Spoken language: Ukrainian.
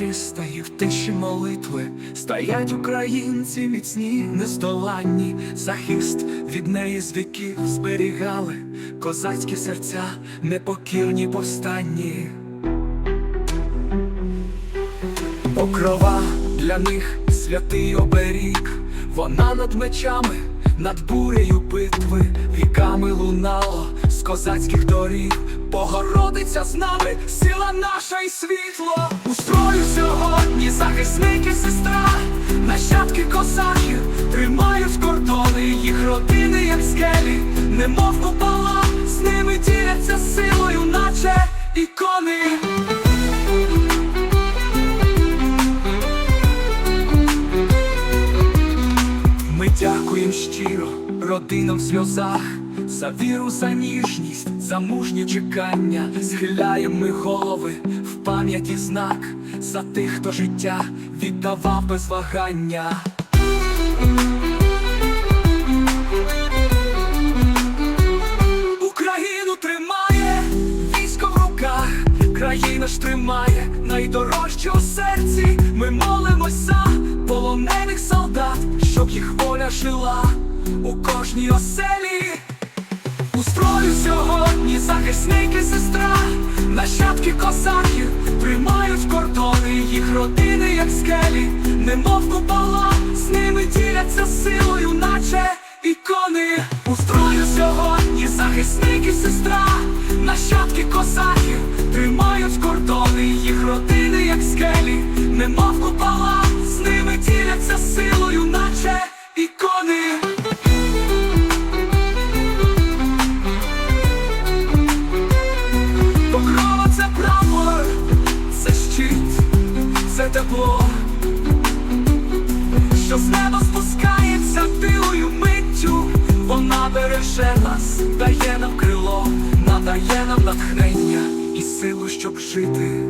і в тиші молитви. Стоять українці міцні, нездоланні, захист від неї з віків зберігали. Козацькі серця, непокірні повстанні. Покрова для них святий оберіг, вона над мечами, над бурею битви, віками лунало з козацьких доріг. Богородиця з нами, сила наша і світло. У строю сьогодні захисники, сестра, нащадки козаків тримають кордони, їх родини, як скелі, немов купола, з ними діляться силою, наче ікони. Ми дякуємо щиро родинам в сльозах за віру, за ніжність, за мужнє чекання. Схиляємо ми голови в пам'яті знак за тих, хто життя віддавав без вагання. Україну тримає військо в руках, країна ж тримає найдорожче у серці. Ми молимось за полонених солдат, щоб їх воля жила у кожній оселі. Строю сьогодні захисники сестра, нащадки козаків тримають кордони, їх родини, як скелі, немов купола, з ними діляться силою, наче ікони. У строю сьогодні захисники сестра, нащадки козаків тримають кордони, їх родини, як скелі, немов купола, це що з неба спускається тилою миттю, вона береже нас, дає нам крило, надає нам натхнення і силу, щоб жити.